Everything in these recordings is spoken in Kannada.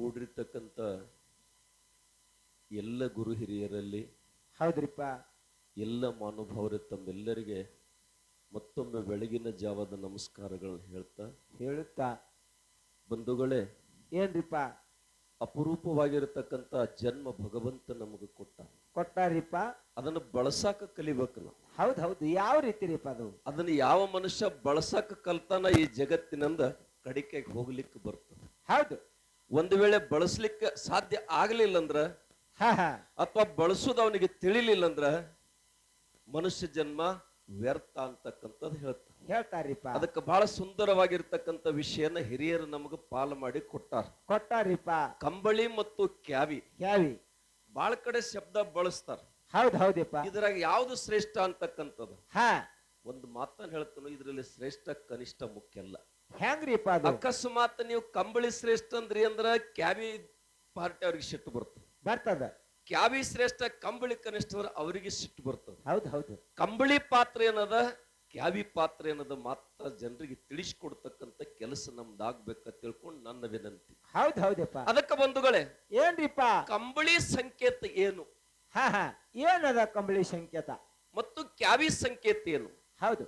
ಕೂಡಿರ್ತಕ್ಕಂಥ ಎಲ್ಲ ಗುರು ಹಿರಿಯರಲ್ಲಿ ಹೌದ್ರಿಪ್ಪ. ಎಲ್ಲ ಮಹಾನುಭಾವರು ತಮ್ಮೆಲ್ಲರಿಗೆ ಮತ್ತೊಮ್ಮೆ ಬೆಳಗಿನ ಜಾವದ ನಮಸ್ಕಾರಗಳನ್ನು ಹೇಳ್ತಾ ಹೇಳುತ್ತಾ. ಬಂಧುಗಳೇ ಏನ್ರಿಪ್ಪ? ಅಪರೂಪವಾಗಿರತಕ್ಕಂತ ಜನ್ಮ ಭಗವಂತ ನಮಗೆ ಕೊಟ್ಟ. ಕೊಟ್ಟಾರಿಪ್ಪ? ಅದನ್ನ ಬಳಸಾಕ ಕಲಿಬೇಕು ನಾವು. ಹೌದ್ ಹೌದು ಯಾವ ರೀತಿ ರೀಪ ಅದು? ಅದನ್ನ ಯಾವ ಮನುಷ್ಯ ಬಳಸಾಕ ಕಲ್ತಾನ ಈ ಜಗತ್ತಿನಂದ ಕಡಿಕೆಗೆ ಹೋಗ್ಲಿಕ್ಕೆ ಬರ್ತದೆ. ಹೌದು. ಒಂದು ವೇಳೆ ಬಳಸ್ಲಿಕ್ಕೆ ಸಾಧ್ಯ ಆಗಲಿಲ್ಲ ಅಂದ್ರ ಹಾ ಹಾ. ಅಥವಾ ಬಳಸೋದು ಅವನಿಗೆ ತಿಳಿಲಿಲ್ಲ ಅಂದ್ರ ಮನುಷ್ಯ ಜನ್ಮ ವ್ಯರ್ಥ ಅಂತಕ್ಕಂಥದ್ದು ಹೇಳ್ತಾರೆ. ಹೇಳ್ತಾರಿಪ್ಪ. ಅದಕ್ಕೆ ಬಹಳ ಸುಂದರವಾಗಿರ್ತಕ್ಕಂಥ ವಿಷಯನ ಹಿರಿಯರು ನಮಗೆ ಪಾಲು ಮಾಡಿ ಕೊಟ್ಟಾರ. ಕೊಟ್ಟಾರಿಪ್ಪ. ಕಂಬಳಿ ಮತ್ತು ಕ್ಯಾವಿ. ಕ್ಯಾವಿ. ಬಾಳ ಕಡೆ ಶಬ್ದ ಬಳಸ್ತಾರ. ಹೌದ್ ಹೌದಪ್ಪ. ಇದ್ರಾಗ ಯಾವ್ದು ಶ್ರೇಷ್ಠ ಅಂತಕ್ಕಂಥದ್ದು? ಹಾ. ಒಂದು ಮಾತನ್ನ ಹೇಳ್ತಾನೋ ಇದರಲ್ಲಿ ಶ್ರೇಷ್ಠ ಕನಿಷ್ಠ ಮುಖ್ಯ ಅಲ್ಲ. ಹೆಂಗ್ರಿಪ್ಪ ಅದು? ಅಕಸ್ಮಾತ್ ನೀವು ಕಂಬಳಿ ಶ್ರೇಷ್ಠ ಅಂದ್ರಿ ಅಂದ್ರ ಕ್ಯಾಬಿ ಪಾರ್ಟಿ ಅವ್ರಿಗೆ ಸಿಟ್ಟು ಬರ್ತದೆ. ಬರ್ತದ? ಕ್ಯಾವಿ ಶ್ರೇಷ್ಠ ಕಂಬಳಿ ಕನಿಷ್ಠ ಅಂದ್ರೆ ಅವರಿಗೆ ಸಿಟ್ಟು ಬರ್ತದೆ. ಹೌದು ಹೌದು. ಕಂಬಳಿ ಪಾತ್ರ ಏನದ? ಕ್ಯಾವಿ ಪಾತ್ರ ಏನದ ಮಾತ್ರ ಜನರಿಗೆ ತಿಳಿಸ್ಕೊಡ್ತಕ್ಕಂತ ಕೆಲಸ ನಮ್ದಾಗ್ಬೇಕ ತಿಳ್ಕೊಂಡು ನನ್ನ ವಿನಂತಿ. ಹೌದು ಹೌದಪ್ಪ. ಅದಕ್ಕೆ ಬಂಧುಗಳೇ ಏನ್ರಿಪ್ಪ? ಕಂಬಳಿ ಸಂಕೇತ ಏನು? ಹಾ ಹಾ. ಏನದ ಕಂಬಳಿ ಸಂಕೇತ? ಮತ್ತು ಕ್ಯಾವಿ ಸಂಕೇತ ಏನು? ಹೌದು.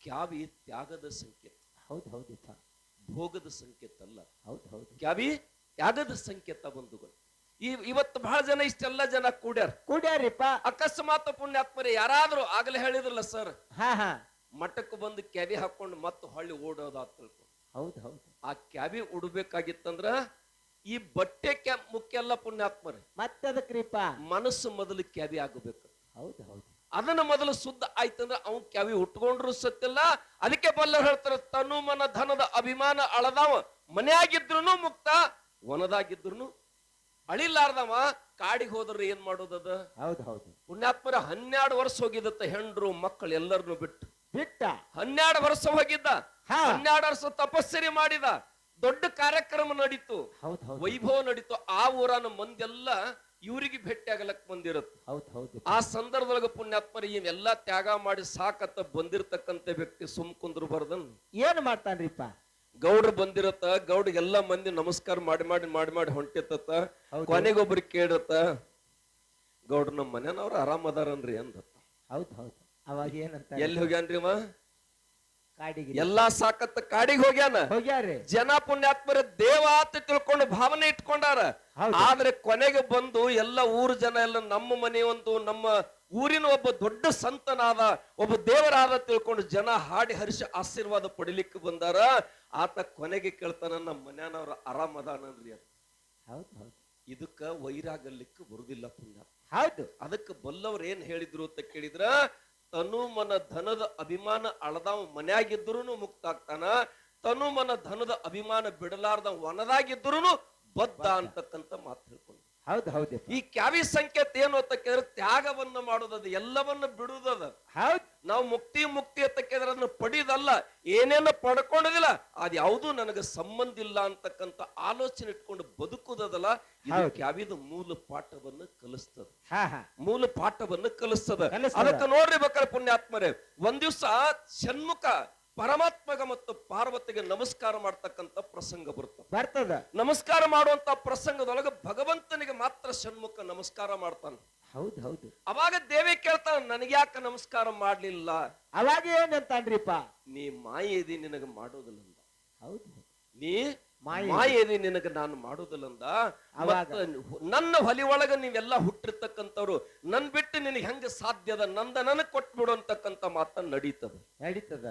ಕ್ಯಾವಿ ತ್ಯಾಗದ ಸಂಕೇತ. ಹೌದ್ ಹೌದಪ್ಪ ಭೋಗದ ಸಂಕೇತ ಅಲ್ಲ ಹೌದು ಹೌದು. ಕ್ಯಾಬಿ ಯಾಗದ ಸಂಕೇತ ಬಂಧುಗಳು. ಈ ಇವತ್ತು ಬಹಳ ಜನ ಇಷ್ಟೆಲ್ಲ ಜನ ಕೂಡ್ಯಾರ. ಕೂಡ್ಯಾರಿಪ್ಪ. ಅಕಸ್ಮಾತ್ ಪುಣ್ಯಾತ್ಮರಿ ಯಾರಾದ್ರೂ ಆಗಲೇ ಹೇಳಿದ್ರಲ್ಲ ಸರ್? ಹಾ ಹಾ. ಮಠಕ್ಕೆ ಬಂದು ಕ್ಯಾಬಿ ಹಾಕೊಂಡು ಮತ್ತೆ ಹೊಳ್ಳಿ ಓಡೋದಾತ್ ತಿಳ್ಕೊಂಡು ಹೌದು ಹೌದು. ಆ ಕ್ಯಾಬಿ ಉಡ್ಬೇಕಾಗಿತ್ತಂದ್ರ ಈ ಬಟ್ಟೆ ಕ್ಯಾ ಮುಖ್ಯ ಅಲ್ಲ ಪುಣ್ಯಾತ್ಮರಿ. ಮತ್ತದಕ್ರಿಪ್ಪ? ಮನಸ್ಸು ಮೊದಲು ಕ್ಯಾಬಿ ಆಗಬೇಕು. ಹೌದು ಹೌದು. ಅದನ್ನ ಮೊದಲು ಶುದ್ಧ ಆಯ್ತಂದ್ರ ಅವನ್ ಕವಿ ಉಟ್ಕೊಂಡ್ರು ಸತ್ತಿಲ್ಲ. ಅದಕ್ಕೆ ಬಲ್ಲ ಹೇಳ್ತಾರ ತನು ಮನ ಧನದ ಅಭಿಮಾನ ಅಳದಾವ. ಮನೆಯಾಗಿದ್ರು ಮುಕ್ತ ಒನದಾಗಿದ್ರು ಅಳಿಲಾರ್ದವ. ಕಾಡಿಗೆ ಹೋದ್ರೆ ಏನ್ ಮಾಡೋದದ? ಹೌದು ಹೌದು. ಪುಣ್ಯಾತ್ಮರ ಹನ್ನೆರಡು ವರ್ಷ ಹೋಗಿದತ್ತ ಹೆಂಡ್ರು ಮಕ್ಕಳು ಎಲ್ಲರನ್ನು ಬಿಟ್ಟು. ಬಿಟ್ಟ? ಹನ್ನೆರಡು ವರ್ಷ ಹೋಗಿದ್ದ. ಹನ್ನೆರಡು ವರ್ಷ ತಪಸ್ಸರಿ ಮಾಡಿದ. ದೊಡ್ಡ ಕಾರ್ಯಕ್ರಮ ನಡೀತು. ವೈಭವ ನಡೀತು. ಆ ಊರನ ಮಂದೆಲ್ಲ ಇವರಿಗೆ ಭೇಟಿ ಆಗಲಕ್ ಬಂದಿರುತ್ತೆ ಹೌದು ಹೌದು ಆ ಸಂದರ್ಭದೊಳಗ ಪುಣ್ಯಾತ್ಮರಿ ಇವೆಲ್ಲಾ ತ್ಯಾಗ ಮಾಡಿ ಸಾಕತ್ತ ಬಂದಿರತಕ್ಕಂತ ವ್ಯಕ್ತಿ ಸುಮ್ ಕುಂದ್ರು ಬರ್ದನ್. ಏನ್ ಮಾಡ್ತಾನ್ರಿಪ್ಪ? ಗೌಡ್ರು ಬಂದಿರತ್ತ ಗೌಡ್ ಎಲ್ಲಾ ಮಂದಿ ನಮಸ್ಕಾರ ಮಾಡಿ ಮಾಡಿ ಮಾಡಿ ಮಾಡಿ ಹೊಂಟಿತ್ತ. ಕೊನೆಗೊಬ್ರು ಕೇಳತ್ತ ಗೌಡ್ರ ನಮ್ಮ ಮನೆಯವ್ರು ಆರಾಮ್ ಅದಾರನ್ರಿ ಅಂದತ್ತ. ಹೌದ್ ಹೌದು. ಅವಾಗ ಏನಂತ ಎಲ್ಲಿ ಹೋಗ್ಯಾನ್ರಿ ಅವ? ಕಾಡಿಗೆ ಎಲ್ಲಾ ಸಾಕತ್ತ ಕಾಡಿಗೆ ಹೋಗ್ಯಾನ. ಹೋಗ್ಯಾರಿ ಜನ ಪುಣ್ಯಾತ್ಮರ ದೇವ ಅಂತ ತಿಳ್ಕೊಂಡು ಭಾವನೆ ಇಟ್ಕೊಂಡಾರ. ಆದ್ರೆ ಕೊನೆಗೆ ಬಂದು ಎಲ್ಲ ಊರ ಜನ ಎಲ್ಲ ನಮ್ಮ ಮನೆ ಒಂದು ನಮ್ಮ ಊರಿನ ಒಬ್ಬ ದೊಡ್ಡ ಸಂತನಾದ ಒಬ್ಬ ದೇವರಾದ ತಿಳ್ಕೊಂಡು ಜನ ಹಾಡಿ ಹರಿಸಿ ಆಶೀರ್ವಾದ ಪಡಿಲಿಕ್ಕೆ ಬಂದಾರ. ಆತ ಕೊನೆಗೆ ಕೇಳ್ತಾನ ನಮ್ಮ ಮನ್ಯಾನವ್ರ ಆರಾಮ ಅದಾನನ್ರಿ ಹೌದು. ಇದಕ್ಕ ವೈರಾಗಲಿಕ್ಕೆ ಬರುದಿಲ್ಲ ಪುಣ್ಯ. ಹೌದು. ಅದಕ್ಕೆ ಬಲ್ಲವ್ರು ಏನ್ ಹೇಳಿದ್ರು ಅಂತ ಕೇಳಿದ್ರ ತನು ಮನ ಧನದ ಅಭಿಮಾನ ಅಳದಾವ ಮನ್ಯಾಗಿದ್ರು ಮುಕ್ತ ಆಗ್ತಾನ ತನು ಮನ ಧನದ ಅಭಿಮಾನ ಬಿಡಲಾರ್ದ ಒನದಾಗಿದ್ರು ಬದ್ಧ ಅಂತಕ್ಕಂತ ಮಾತು ಹೇಳ್ಕೊಂಡು. ಹೌದು ಹೌದು ಈ ಕ್ಯಾವಿ ಸಂಕೇತ ಏನು ಅಂತ ಕೇಳಿದ್ರೆ ತ್ಯಾಗವನ್ನ ಮಾಡೋದದು ಎಲ್ಲವನ್ನ ಬಿಡುವುದದ ಹೌದ್. ನಾವು ಮುಕ್ತಿ ಮುಕ್ತಿ ಅಂತ ಕೇಳಿದ್ರೆ ಅದನ್ನ ಪಡಿದಲ್ಲ ಏನೇನ ಪಡ್ಕೊಂಡಿದಿಲ್ಲ ಅದು ಯಾವುದು ನನಗೆ ಸಂಬಂಧ ಇಲ್ಲ ಅಂತಕ್ಕಂತ ಆಲೋಚನೆ ಇಟ್ಕೊಂಡು ಬದುಕುದಲ್ಲ ಹೌದು. ಮೂಲ ಪಾಠವನ್ನ ಕಲಿಸ್ತದ ಮೂಲ ಪಾಠವನ್ನು ಕಲಿಸ್ತದ ಕಲಿಸ್ತದ. ಅದಕ್ಕೆ ನೋಡ್ರಿ ಬೇಕಾದ್ರೆ ಪುಣ್ಯಾತ್ಮರೇ ಒಂದ್ ದಿವ್ಸ ಷಣ್ಮುಖ ಪರಮಾತ್ಮಗ ಮತ್ತು ಪಾರ್ವತಿಗೆ ನಮಸ್ಕಾರ ಮಾಡ್ತಕ್ಕಂಥ ಪ್ರಸಂಗ ಬರುತ್ತೆ ಬರ್ತದ. ನಮಸ್ಕಾರ ಮಾಡುವಂತ ಪ್ರಸಂಗದೊಳಗೆ ಭಗವಂತನಿಗೆ ಮಾತ್ರ ಷಣ್ಮುಖ ನಮಸ್ಕಾರ ಮಾಡ್ತಾನೆ. ಹೌದು ಹೌದು. ಅವಾಗ ದೇವಿ ಕೇಳ್ತಾನ ಯಾಕೆ ನಮಸ್ಕಾರ ಮಾಡ್ಲಿಲ್ಲ. ಅವಾಗ ಏನಂತಾನ್ರಿಪ್ಪ? ನೀ ಮಾಯೇದಿ ನಿನಗೆ ಮಾಡೋದಿಲ್ಲ ಹೌದು ನೀ ಮಾಯೆ. ಮಾಯೇದಿ ನಿನಗೆ ನಾನು ಮಾಡೋದಿಲ್ಲಂದ. ನನ್ನ ಹೊಲಿ ಒಳಗ ನೀವೆಲ್ಲ ಹುಟ್ಟಿರ್ತಕ್ಕಂಥವ್ರು ನನ್ ಬಿಟ್ಟು ನಿನಗೆ ಹೆಂಗ ಸಾಧ್ಯದ ನಂದ ನನಗ್ ಕೊಟ್ಬಿಡು ಅಂತಕ್ಕಂಥ ಮಾತನ್ನ ನಡೀತದ. ನಡೀತದ.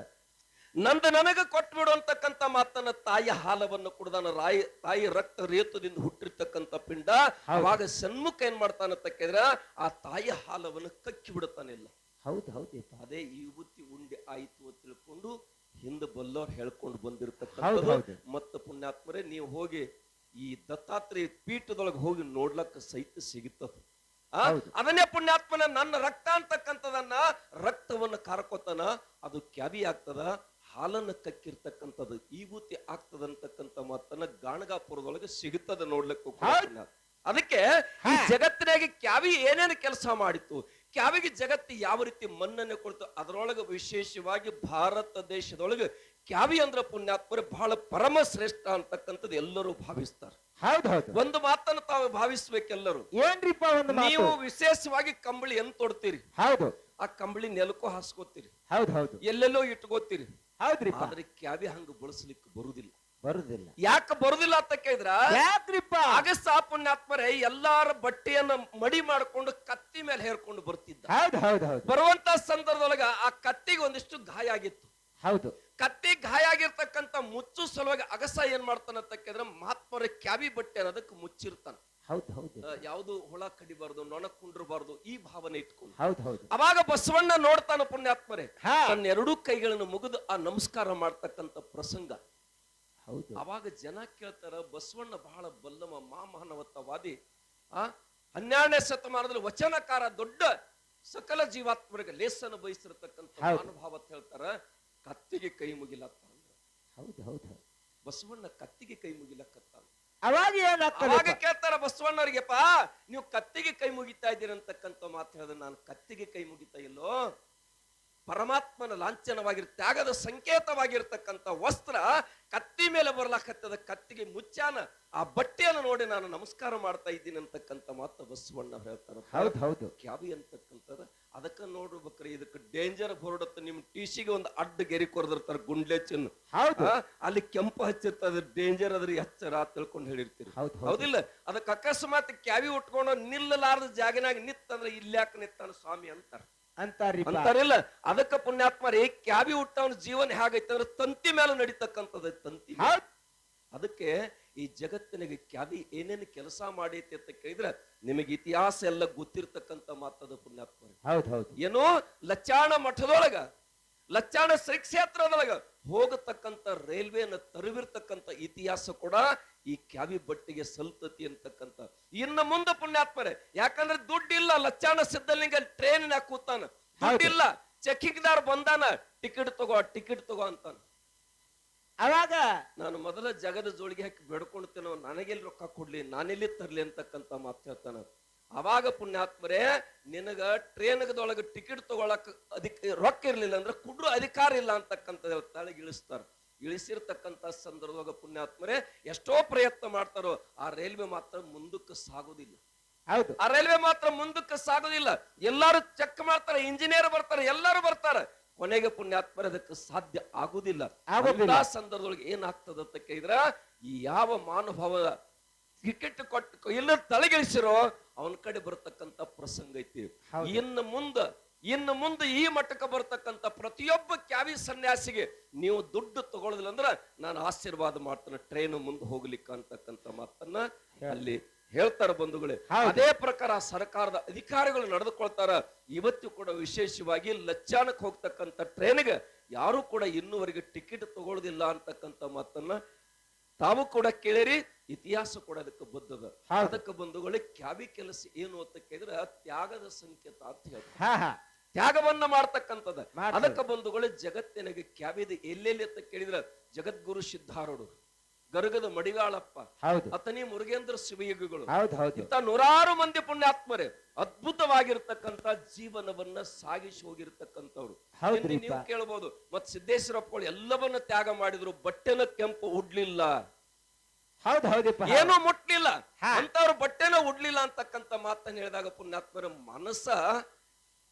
ನಂದ ನನಗ ಕೊಟ್ಬಿಡು ಅಂತಕ್ಕಂಥ ಮಾತನ್ನ ತಾಯಿ ಹಾಲವನ್ನು ಕುಡ್ದಾನ ರಾಯಿ ತಾಯಿ ರಕ್ತ ರೇತದಿಂದ ಹುಟ್ಟಿರ್ತಕ್ಕಂಥ ಪಿಂಡ ಅವಾಗ ಸಣ್ಮುಖ ಏನ್ ಮಾಡ್ತಾನಂತ ಕೇಳಿದ್ರ ಆ ತಾಯಿ ಹಾಲವನ್ನು ಕಕ್ಕಿ ಬಿಡುತ್ತಾನಿಲ್ಲ ಹೌದು ಹೌದು. ಅದೇ ಈ ಬುತ್ತಿ ಉಂಡೆ ಆಯಿತು ಅಂತ ತಿಳ್ಕೊಂಡು ಹಿಂದೆ ಬಲ್ಲೋರ್ ಹೇಳ್ಕೊಂಡು ಬಂದಿರತಕ್ಕಂಥದ್ದು. ಮತ್ತು ಪುಣ್ಯಾತ್ಮರೇ ನೀವು ಹೋಗಿ ಈ ದತ್ತಾತ್ರೇಯ ಪೀಠದೊಳಗೆ ಹೋಗಿ ನೋಡ್ಲಕ್ಕ ಸಹಿತ ಸಿಗುತ್ತದೆ. ಅದನ್ನೇ ಪುಣ್ಯಾತ್ಮನ ನನ್ನ ರಕ್ತ ಅಂತಕ್ಕಂಥದನ್ನ ರಕ್ತವನ್ನು ಕಾರ್ಕೋತನ ಅದು ಕ್ಯಾಬಿ ಆಗ್ತದ? ಹಾಲನ್ನ ಕಕ್ಕಿರ್ತಕ್ಕಂಥದ್ದು ಈ ಆಗ್ತದಂತಕ್ಕಂಥ ಮಾತನ್ನ ಗಾಣಗಾಪುರದೊಳಗೆ ಸಿಗುತ್ತದೆ ನೋಡ್ಲಿಕ್ಕೂ. ಅದಕ್ಕೆ ಜಗತ್ತಿನಾಗೆ ಕ್ಯಾವಿ ಏನೇನು ಕೆಲಸ ಮಾಡಿತ್ತು ಕ್ಯಾವಿಗೆ ಜಗತ್ತು ಯಾವ ರೀತಿ ಮನ್ನಣೆ ಕೊಡ್ತು ಅದರೊಳಗೆ ವಿಶೇಷವಾಗಿ ಭಾರತ ದೇಶದೊಳಗೆ ಕ್ಯಾವಿ ಅಂದ್ರ ಪುಣ್ಯಾತ್ಮರು ಬಹಳ ಪರಮ ಶ್ರೇಷ್ಠ ಅಂತಕ್ಕಂಥದ್ದು ಎಲ್ಲರೂ ಭಾವಿಸ್ತಾರೆ. ಒಂದು ಮಾತನ್ನು ತಾವು ಭಾವಿಸ್ಬೇಕೆಲ್ಲರೂ. ಏನ್ರಿಪ್ಪ ನೀವು ವಿಶೇಷವಾಗಿ ಕಂಬಳಿ ಎಂತ ತೊಡ್ತೀರಿ? ಹೌದು. ಆ ಕಂಬಳಿ ನೆಲಕ್ಕೂ ಹಾಸ್ಕೋತೀರಿ. ಹೌದ್ ಹೌದು. ಎಲ್ಲೆಲ್ಲೋ ಇಟ್ಕೋತೀರಿ. ಹೌದ್ರಿಪ್ಪ? ಆದ್ರೆ ಕ್ಯಾವಿ ಹಂಗ ಬಳಸಲಿಕ್ಕೆ ಬರುದಿಲ್ಲ. ಬರುದಿಲ್ಲ. ಯಾಕೆ ಬರುದಿಲ್ಲ ಅಂತ ಕೇಳಿದ್ರ? ಯಾಕ್ರಿಪ್ಪ ಅಗಸ್ತ ಪುಣ್ಯಾತ್ಮರೇ ಎಲ್ಲಾರ ಬಟ್ಟೆಯನ್ನ ಮಡಿ ಮಾಡ್ಕೊಂಡು ಕತ್ತಿ ಮೇಲೆ ಹೇರ್ಕೊಂಡು ಬರ್ತಿದ್ದ. ಹೌದು ಹೌದು ಹೌದು. ಬರುವಂತ ಸಂದರ್ಭದೊಳಗ ಆ ಕತ್ತಿಗೆ ಒಂದಿಷ್ಟು ಗಾಯ ಆಗಿತ್ತು. ಹೌದು. ಕತ್ತಿ ಗಾಯ ಆಗಿರ್ತಕ್ಕಂತ ಮುಚ್ಚು ಸಲುವಾಗಿ ಅಗಸ ಏನ್ ಮಾಡ್ತಾನ ಅಂತ ಕೇಳಿದ್ರೆ ಮಹಾತ್ಮರ ಕ್ಯಾವಿ ಬಟ್ಟೆ ಅನ್ನೋದಕ್ಕೆ ಮುಚ್ಚಿರ್ತಾನ. ಹೌದ್ ಹೌದು. ಯಾವುದು ಹುಳ ಕಡಿಬಾರ್ದು ನೊಣ ಕುಂಡ್ರಬಾರ್ದು ಈ ಭಾವನೆ ಇಟ್ಕೊಂಡು. ಹೌದು ಹೌದು. ಅವಾಗ ಬಸವಣ್ಣ ನೋಡ್ತಾನ ಪುಣ್ಯಾತ್ಮರೇ ತನ್ನ ಎರಡೂ ಕೈಗಳನ್ನು ಮುಗಿದು ಆ ನಮಸ್ಕಾರ ಮಾಡ್ತಕ್ಕಂತ ಪ್ರಸಂಗ. ಹೌದು. ಅವಾಗ ಜನ ಕೇಳ್ತಾರ ಬಸವಣ್ಣ ಬಹಳ ಬಲ್ಲಮ ಮಾಮಾನವತ್ತವಾದಿ ಆ ಹನ್ನೆರಡನೇ ಶತಮಾನದಲ್ಲಿ ವಚನಕಾರ ದೊಡ್ಡ ಸಕಲ ಜೀವಾತ್ಮರಿಗೆ ಲೇಸನ ಬಯಸಿರತಕ್ಕಂತ ಅನುಭವ ಅಂತ ಹೇಳ್ತಾರ ಕತ್ತಿಗೆ ಕೈ ಮುಗಿಲತ್ತ ಹೌದು ಹೌದು. ಬಸವಣ್ಣ ಕತ್ತಿಗೆ ಕೈ ಮುಗಿಲಕ್ಕತ್ತ ಅವಾಗ ಏನಾಗ್ತದೆ ಏನಾಗ್ತದೆ ಕೇಳ್ತಾರ ಬಸವಣ್ಣವ್ರಿಗೆಪ್ಪ ನೀವು ಕತ್ತಿಗೆ ಕೈ ಮುಗಿತಾ ಇದ್ದೀರಂತಕ್ಕಂಥ ಮಾತು ಹೇಳಿದ್ರೆ ನಾನು ಕತ್ತಿಗೆ ಕೈ ಮುಗಿತಾ ಇಲ್ಲೋ? ಪರಮಾತ್ಮನ ಲಾಂಛನವಾಗಿರ್ ತ್ಯಾಗದ ಸಂಕೇತವಾಗಿರ್ತಕ್ಕಂಥ ವಸ್ತ್ರ ಕತ್ತಿ ಮೇಲೆ ಬರ್ಲಾಕತ್ತದ ಕತ್ತಿಗೆ ಮುಚ್ಚಾನ ಆ ಬಟ್ಟೆಯನ್ನು ನೋಡಿ ನಾನು ನಮಸ್ಕಾರ ಮಾಡ್ತಾ ಇದ್ದೀನಿ ಅಂತಕ್ಕಂಥ ಮಾತು ಬಸವಣ್ಣ ಹೇಳ್ತಾರ ಹೌದು ಹೌದು. ಕ್ಯಾಬಿ ಅಂತಕ್ಕಂಥದ ಅದಕ್ಕ ನೋಡ್ಬೇಕ್ರಿ ಇದಕ್ಕೆ ಡೇಂಜರ್ ಬೋರ್ಡ್ ನಿಮ್ ಟಿಸಿಗೆ ಒಂದು ಅಡ್ಡ ಗೆರಿ ಕೊರ್ದಿರ್ತಾರ ಗುಂಡ್ಲೆ ಚಿನ್ನ. ಹೌದು. ಆ, ಅಲ್ಲಿ ಕೆಂಪು ಹಚ್ಚಿರ್ತದ ಡೇಂಜರ್ ಅದ್ರಿ ಎಚ್ಚರ ತಿಳ್ಕೊಂಡು ಹೇಳಿರ್ತೀರಿ. ಹೌದ್ ಹೌದು. ಹೌದಿಲ್ಲ? ಅದಕ್ಕೆ ಅಕಸ್ಮಾತ್ ಕ್ಯಾವಿ ಉಟ್ಕೊಂಡು ನಿಲ್ಲಲಾರದ ಜಾಗನಾಗ ನಿತ್ತಂದ್ರೆ ಇಲ್ಯಾಕ ನಿತ್ತಾನ ಸ್ವಾಮಿ ಅಂತಾರ. ಅಂತಾರಿಲ್ಲ. ಅದಕ್ಕ ಪುಣ್ಯಾತ್ಮರೇ ಹುಟ್ಟ ಹುಟ್ಟವನ ಜೀವನ ಹೇಗೈತೆ ಅಂದ್ರೆ ತಂತಿ ಮೇಲೆ ನಡೀತಕ್ಕಂಥದ್ದು ತಂತಿ ಅದಕ್ಕೆ ಈ ಜಗತ್ತಿನಾಗ ಕ್ಯಾಬಿ ಏನೇನು ಕೆಲಸ ಮಾಡೈತಿ ಅಂತ ಕೇಳಿದ್ರೆ ನಿಮಗೆ ಇತಿಹಾಸ ಎಲ್ಲ ಗೊತ್ತಿರ್ತಕ್ಕಂಥ ಮಾತದ ಪುಣ್ಯಾತ್ಮ ಹೌದು ಹೌದು. ಏನೋ ಲಚ್ಚಾಣ ಮಠದೊಳಗ ಲಚ್ಚಾಣ ಶ್ರೀ ಕ್ಷೇತ್ರದೊಳಗ ಹೋಗತಕ್ಕಂಥ ರೈಲ್ವೆನ ತರುವಿರ್ತಕ್ಕಂಥ ಇತಿಹಾಸ ಕೂಡ ಈ ಕ್ಯಾವಿ ಬಟ್ಟಿಗೆ ಸಲ್ತತಿ ಅಂತಕ್ಕಂಥ ಇನ್ನು ಮುಂದೆ ಪುಣ್ಯಾತ್ಮರೆ ಯಾಕಂದ್ರೆ ದುಡ್ಡಿಲ್ಲ ಲಚ್ಚಾಣ ಸಿದ್ಧಲಿಂಗ ಟ್ರೈನ್ ಕೂತಾನ. ದುಡ್ಡಿಲ್ಲ ಚೆಕ್ಕಿಂಗ್ದಾರ್ ಬಂದಾನ ಟಿಕೆಟ್ ತಗೋ ಟಿಕೆಟ್ ತಗೋ ಅಂತಾನ. ಅವಾಗ ನಾನು ಮೊದಲ ಜಗದ ಜೋಳಿಗೆ ಹಾಕಿ ಬೇಡ್ಕೊಳ್ತೇನೋ ನನಗೆಲ್ಲಿ ರೊಕ್ಕ ಕೊಡ್ಲಿ ನಾನೆಲ್ಲಿ ತರ್ಲಿ ಅಂತಕ್ಕಂಥ ಮಾತು ಹೇಳ್ತಾನ. ಅವಾಗ ಪುಣ್ಯಾತ್ಮರೇ ನಿನಗ ಟ್ರೇನ್ದೊಳಗೆ ಟಿಕೆಟ್ ತಗೊಳಕ್ ಅಧಿಕ ರೊಕ್ಕ ಇರ್ಲಿಲ್ಲ ಅಂದ್ರೆ ಕುಡ್ರು ಅಧಿಕಾರ ಇಲ್ಲ ಅಂತಕ್ಕಂಥದ್ದು ಹೇಳ್ತಾಳೆ ಇಳಿಸ್ತಾರ. ಇಳಿಸಿರ್ತಕ್ಕಂಥ ಸಂದರ್ಭದಾಗ ಪುಣ್ಯಾತ್ಮರೇ ಎಷ್ಟೋ ಪ್ರಯತ್ನ ಮಾಡ್ತಾರೋ ಆ ರೈಲ್ವೆ ಮಾತ್ರ ಮುಂದಕ್ಕೆ ಸಾಗೋದಿಲ್ಲ. ಹೌದು. ಆ ರೈಲ್ವೆ ಮಾತ್ರ ಮುಂದಕ್ಕೆ ಸಾಗೋದಿಲ್ಲ. ಎಲ್ಲಾರು ಚೆಕ್ ಮಾಡ್ತಾರೆ ಇಂಜಿನಿಯರ್ ಬರ್ತಾರೆ ಎಲ್ಲರೂ ಬರ್ತಾರೆ. ಕೊನೆಗೆ ಪುಣ್ಯಾತ್ಮರ ಅದಕ್ಕೆ ಸಾಧ್ಯ ಆಗುದಿಲ್ಲ. ಆ ಸಂದರ್ಭದೊಳಗೆ ಏನಾಗ್ತದ ಅಂತ ಕೇಳಿದ್ರ ಈ ಯಾವ ಮಾನುಭಾವ ಟಿಕೆಟ್ ಕೊಟ್ಟು ಇಲ್ಲ ತಲೆಗಿಳಿಸಿರೋ ಅವನ ಕಡೆ ಬರತಕ್ಕಂತ ಪ್ರಸಂಗ ಐತಿ. ಇನ್ನು ಮುಂದ ಇನ್ನು ಮುಂದೆ ಈ ಮಟ್ಟಕ್ಕೆ ಬರತಕ್ಕಂತ ಪ್ರತಿಯೊಬ್ಬ ಕ್ಯಾವಿ ಸನ್ಯಾಸಿಗೆ ನೀವು ದುಡ್ಡು ತಗೊಳ್ಳೋದಿಲ್ಲ ಅಂದ್ರೆ ನಾನು ಆಶೀರ್ವಾದ ಮಾಡ್ತೇನೆ ಟ್ರೈನ್ ಮುಂದೆ ಹೋಗ್ಲಿಕ್ಕೆ ಅಂತಕ್ಕಂಥ ಮಾತನ್ನ ಅಲ್ಲಿ ಹೇಳ್ತಾರ ಬಂಧುಗಳೇ. ಅದೇ ಪ್ರಕಾರ ಸರ್ಕಾರದ ಅಧಿಕಾರಿಗಳು ನಡೆದುಕೊಳ್ತಾರ. ಇವತ್ತು ಕೂಡ ವಿಶೇಷವಾಗಿ ಲಚ್ಚಾನಕ್ಕೆ ಹೋಗ್ತಕ್ಕಂಥ ಟ್ರೈನ್ಗೆ ಯಾರು ಕೂಡ ಇನ್ನೂವರೆಗೆ ಟಿಕೆಟ್ ತಗೊಳ್ಳೋದಿಲ್ಲ ಅಂತಕ್ಕಂಥ ಮಾತನ್ನ ತಾವು ಕೂಡ ಕೇಳಿರಿ. ಇತಿಹಾಸ ಕೂಡ ಅದಕ್ಕೆ ಬದ್ದದ ಹೌದು. ಅದಕ್ಕೆ ಬಂಧುಗಳು ಕ್ಯಾಬಿ ಕೆಲಸ ಏನು ಅಂತ ಕೇಳಿದ್ರೆ ತ್ಯಾಗದ ಸಂಕೇತ ಅಂತ ಹೇಳ್ತಾರೆ. ತ್ಯಾಗವನ್ನ ಮಾಡ್ತಕ್ಕಂಥದ್ದು. ಅದಕ್ಕೆ ಬಂಧುಗಳು ಜಗತ್ತಿನಾಗ ಕ್ಯಾಬಿದ ಎಲ್ಲೆಲ್ಲಿ ಅಂತ ಕೇಳಿದ್ರೆ ಜಗದ್ಗುರು ಸಿದ್ಧಾರೂಢರು ಗರುಗದ ಮಡಿಗಾಳಪ್ಪ ಅತನಿ ಮುರುಗೇಂದ್ರ ಶಿವಯುಗಗಳು. ಇಂತ ನೂರಾರು ಮಂದಿ ಪುಣ್ಯಾತ್ಮರೇ ಅದ್ಭುತವಾಗಿರ್ತಕ್ಕಂಥ ಜೀವನವನ್ನ ಸಾಗಿಸಿ ಹೋಗಿರ್ತಕ್ಕಂಥವ್ರು. ನೀವು ಕೇಳಬಹುದು ಮತ್ ಸಿದ್ದೇಶ್ವರಪ್ಪಗಳು ಎಲ್ಲವನ್ನ ತ್ಯಾಗ ಮಾಡಿದ್ರು ಬಟ್ಟೆನ ಕೆಂಪು ಉಡ್ಲಿಲ್ಲ. ಹೌದು ಹೌದಪ್ಪ ಏನೂ ಮುಟ್ಲಿಲ್ಲ. ಅಂತವ್ರ ಬಟ್ಟೆನ ಉಡ್ಲಿಲ್ಲ ಅಂತಕ್ಕಂತ ಮಾತನ್ನ ಹೇಳಿದಾಗ ಪುಣ್ಯಾತ್ಮರ ಮನಸ್ಸ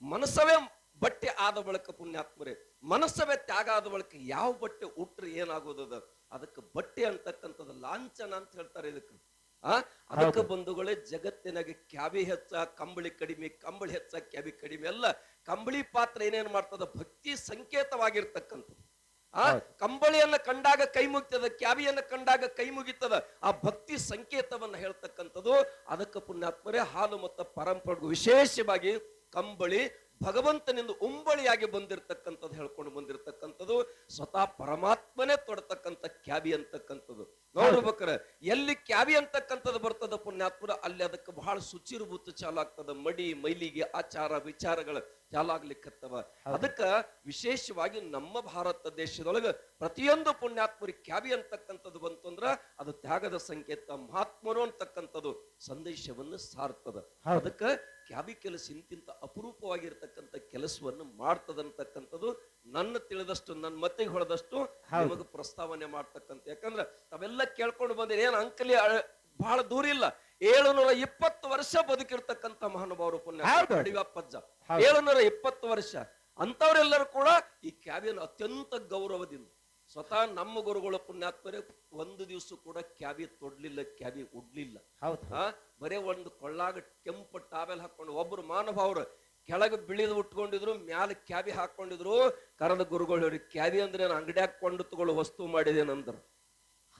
ಮನಸ್ಸವೇ ಬಟ್ಟೆ ಆದ ಬಳಿಕ ಪುಣ್ಯಾತ್ಮರೇ ಮನಸ್ಸವೇ ತ್ಯಾಗ ಆದ ಬಳಿಕ ಯಾವ ಬಟ್ಟೆ ಉಟ್ರೆ ಏನಾಗೋದದ ಅದಕ್ಕೆ ಬಟ್ಟೆ ಅಂತಕ್ಕಂಥದ್ದು ಲಾಂಛನ ಅಂತ ಹೇಳ್ತಾರೆ ಇದಕ್ಕೆ. ಆ? ಅದಕ್ಕೆ ಬಂಧುಗಳೇ ಜಗತ್ತಿನಾಗೆ ಕ್ಯಾಬಿ ಹೆಚ್ಚ ಕಂಬಳಿ ಕಡಿಮೆ ಕಂಬಳಿ ಹೆಚ್ಚ ಕ್ಯಾಬಿ ಕಡಿಮೆ ಎಲ್ಲ ಕಂಬಳಿ ಪಾತ್ರ ಏನೇನ್ ಮಾಡ್ತದ? ಭಕ್ತಿ ಸಂಕೇತವಾಗಿರ್ತಕ್ಕಂಥದ್ದು. ಆ. ಕಂಬಳಿಯನ್ನ ಕಂಡಾಗ ಕೈ ಮುಗಿತದ ಕ್ಯಾಬಿಯನ್ನ ಕಂಡಾಗ ಕೈ ಮುಗಿತದ ಆ ಭಕ್ತಿ ಸಂಕೇತವನ್ನ ಹೇಳ್ತಕ್ಕಂಥದ್ದು ಅದಕ್ಕೆ ಪುಣ್ಯಾತ್ಮರೇ ಹಾಲು ಮತ್ತು ಪರಂಪರೆಗೂ ವಿಶೇಷವಾಗಿ ಕಂಬಳಿ ಭಗವಂತನಿಂದ ಉಂಬಳಿಯಾಗಿ ಬಂದಿರತಕ್ಕಂಥದ್ದು ಹೇಳ್ಕೊಂಡು ಬಂದಿರತಕ್ಕಂಥದ್ದು ಸ್ವತಃ ಪರಮಾತ್ಮನೇ ತೊಡತಕ್ಕಂಥ ಕ್ಯಾಬಿ ಅಂತಕ್ಕಂಥದ್ದು ನೋಡ್ಬೇಕಾರ ಎಲ್ಲಿ ಕ್ಯಾವಿ ಅಂತಕ್ಕಂಥದ್ದು ಬರ್ತದ ಪುಣ್ಯಾತ್ಮರ ಅಲ್ಲಿ ಅದಕ್ಕೆ ಬಹಳ ಶುಚಿರ್ಭೂತ ಚಾಲಾಗ್ತದ. ಆಗ್ತದ ಮಡಿ ಮೈಲಿಗೆ ಆಚಾರ ವಿಚಾರಗಳು ಚಾಲಾಗ್ಲಿಕ್ಕೆ ಆಗ್ಲಿಕ್ಕತ್ತವ ಅದಕ್ಕ ವಿಶೇಷವಾಗಿ ನಮ್ಮ ಭಾರತ ದೇಶದೊಳಗ ಪ್ರತಿಯೊಂದು ಪುಣ್ಯಾತ್ಮರಿ ಕ್ಯಾವಿ ಅಂತಕ್ಕಂಥದ್ದು ಬಂತು ಅಂದ್ರ ಅದು ತ್ಯಾಗದ ಸಂಕೇತ ಮಹಾತ್ಮರು ಅಂತಕ್ಕಂಥದ್ದು ಸಂದೇಶವನ್ನು ಸಾರ್ತದ. ಅದಕ್ಕ ಕ್ಯಾಬಿ ಕೆಲಸ ಇಂತಿಂತ ಅಪರೂಪವಾಗಿರ್ತಕ್ಕಂಥ ಕೆಲಸವನ್ನು ಮಾಡ್ತದಂತಕ್ಕಂಥದ್ದು ನನ್ನ ತಿಳಿದಷ್ಟು ನನ್ನ ಮತ್ತಿಗೆ ಹೊಡೆದಷ್ಟು. ನಿಮಗೆ ಪ್ರಸ್ತಾವನೆ ಮಾಡ್ತಕ್ಕಂಥ ಯಾಕಂದ್ರೆ ತಾವೆಲ್ಲ ಕೇಳ್ಕೊಂಡು ಬಂದಿರಿ ಏನ್ ಅಂಕಲಿ ಬಹಳ ದೂರ ಇಲ್ಲ ಏಳುನೂರ ಇಪ್ಪತ್ತು ವರ್ಷ ಬದುಕಿರ್ತಕ್ಕಂಥ ಮಹಾನುಭಾವರು ಪುಣ್ಯ ಹೌದು. ಅಡಿವಪ್ಪಜ್ಜ ಹೌದು. ಏಳುನೂರ ಇಪ್ಪತ್ತು ವರ್ಷ ಅಂತವರೆಲ್ಲರೂ ಕೂಡ ಈ ಕ್ಯಾಬಿಯನ್ನು ಅತ್ಯಂತ ಗೌರವದಿಂದ ಸ್ವತಃ ನಮ್ಮ ಗುರುಗಳ ಪುಣ್ಯಾತ್ಮರೆ ಒಂದು ದಿವಸ ಕೂಡ ಕ್ಯಾಬಿ ತೊಡ್ಲಿಲ್ಲ ಕ್ಯಾಬಿ ಉಡ್ಲಿಲ್ಲ ಬರೇ ಒಂದು ಕೊಳ್ಳಾಗ ಕೆಂಪು ಟಾವೆಲ್ ಹಾಕೊಂಡು ಒಬ್ರು ಮಾನಭಾವರು ಕೆಳಗೆ ಬಿಳಿದು ಉಟ್ಕೊಂಡಿದ್ರು ಮ್ಯಾಲ ಕ್ಯಾಬಿ ಹಾಕೊಂಡಿದ್ರು. ಕರೆದ ಗುರುಗಳು ಹೇಳಿ ಕ್ಯಾಬಿ ಅಂದ್ರೆ ನಾನು ಅಂಗಡ್ಯಾಗ ಕೊಂಡು ತಗೊಳ್ಳೋ ವಸ್ತು ಮಾಡಿದೇನಂದ್ರು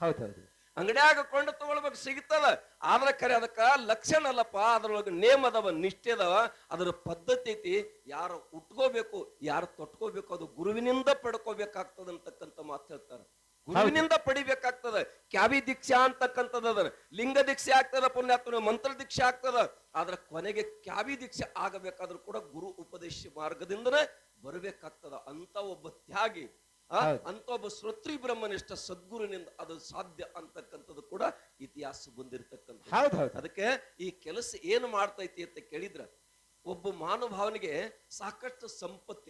ಹೌದೌದು ಹೌದು ಅಂಗಡ್ಯಾಗ ಕೊಂಡು ತಗೊಳ್ಬೇಕು ಸಿಗ್ತದ. ಆದ್ರೆ ಕರೆ ಅದಕ್ಕೆ ಲಕ್ಷಣ ಅಲ್ಲಪ್ಪ ಅದ್ರೊಳಗೆ ನೇಮ್ ಅದಾವ ನಿಷ್ಠೆ ಅದಾವ. ಅದರ ಪದ್ಧತಿ ಐತಿ ಯಾರು ಉಟ್ಕೋಬೇಕು ಯಾರು ತೊಟ್ಕೋಬೇಕು ಅದು ಗುರುವಿನಿಂದ ಪಡ್ಕೋಬೇಕಾಗ್ತದ ಅಂತಕ್ಕಂಥ ಮಾತು ಹೇಳ್ತಾರೆ. ಗುರುವಿನಿಂದ ಪಡಿಬೇಕಾಗ್ತದ. ಕ್ಯಾವಿ ದೀಕ್ಷಾ ಅಂತಕ್ಕಂಥದ್ದು ಅದ ಲಿಂಗ ದೀಕ್ಷೆ ಆಗ್ತದ ಪುಣ್ಯಾತ್ಮ ಮಂತ್ರ ದೀಕ್ಷೆ ಆಗ್ತದ. ಆದ್ರೆ ಕೊನೆಗೆ ಕ್ಯಾವಿ ದೀಕ್ಷೆ ಆಗಬೇಕಾದ್ರೂ ಕೂಡ ಗುರು ಉಪದೇಶ ಮಾರ್ಗದಿಂದನೇ ಬರಬೇಕಾಗ್ತದ. ಅಂತ ಒಬ್ಬ ತ್ಯಾಗಿ ಅಂತ ಒಬ್ಬ ಶ್ರೋತ್ರಿ ಬ್ರಹ್ಮನಿಷ್ಠ ಸದ್ಗುರುನಿಂದ ಅದು ಸಾಧ್ಯ ಅಂತಕ್ಕಂಥದ್ದು ಕೂಡ ಇತಿಹಾಸ ಬಂದಿರತಕ್ಕಂಥ ಅದಕ್ಕೆ ಈ ಕೆಲಸ ಏನು ಮಾಡ್ತೈತಿ ಅಂತ ಕೇಳಿದ್ರ ಒಬ್ಬ ಮಾನೋಭಾವನಿಗೆ ಸಾಕಷ್ಟು ಸಂಪತ್ತಿತ್ತು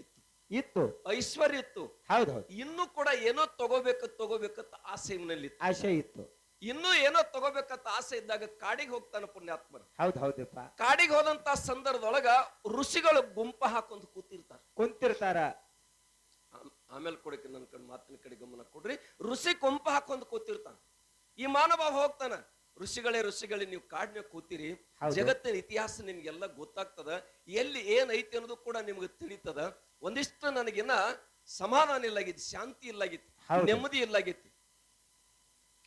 ಇತ್ತು. ಐಶ್ವರ್ಯ ಇತ್ತು. ಹೌದೌದು ಇನ್ನು ಕೂಡ ಏನೋ ತಗೋಬೇಕು ತಗೋಬೇಕಂತ ಆಸೆ ಇವನಲ್ಲಿ ಆಸೆ ಇತ್ತು. ಇನ್ನೂ ಏನೋ ತಗೋಬೇಕಂತ ಆಸೆ ಇದ್ದಾಗ ಕಾಡಿಗೆ ಹೋಗ್ತಾನೆ ಪುಣ್ಯಾತ್ಮರು ಹೌದು ಹೌದಪ್ಪ ಕಾಡಿಗೆ ಹೋದಂತ ಸಂದರ್ಭದೊಳಗ ಋಷಿಗಳು ಗುಂಪ ಹಾಕೊಂಡು ಕೂತಿರ್ತಾರ. ಕುಂತಿರ್ತಾರ. ಆಮೇಲೆ ಕೊಡಕ್ಕೆ ನನ್ನ ಕಡೆ ಮಾತಿನ ಕಡೆ ಗಮನ ಕೊಡ್ರಿ. ಋಷಿ ಗುಂಪ ಹಾಕೊಂಡು ಕೂತಿರ್ತಾನ. ಈ ಮಾನವ ಹೋಗ್ತಾನ. ಋಷಿಗಳೇ ಋಷಿಗಳೇ ನೀವು ಕಾಡ್ನ ಕೂತಿರಿ. ಜಗತ್ತಿನ ಇತಿಹಾಸ ನಿಮ್ಗೆಲ್ಲ ಗೊತ್ತಾಗ್ತದ. ಎಲ್ಲಿ ಏನೈತಿ ಐತಿ ಅನ್ನೋದು ಕೂಡ ನಿಮ್ಗೆ ತಿಳಿತದ. ಒಂದಿಷ್ಟು ನನಗಿನ್ನ ಸಮಾಧಾನ ಇಲ್ಲಾಗಿತ್ತು ಶಾಂತಿ ಇಲ್ಲಾಗಿತ್ತು. ನೆಮ್ಮದಿ ಇಲ್ಲಾಗಿತ್ತು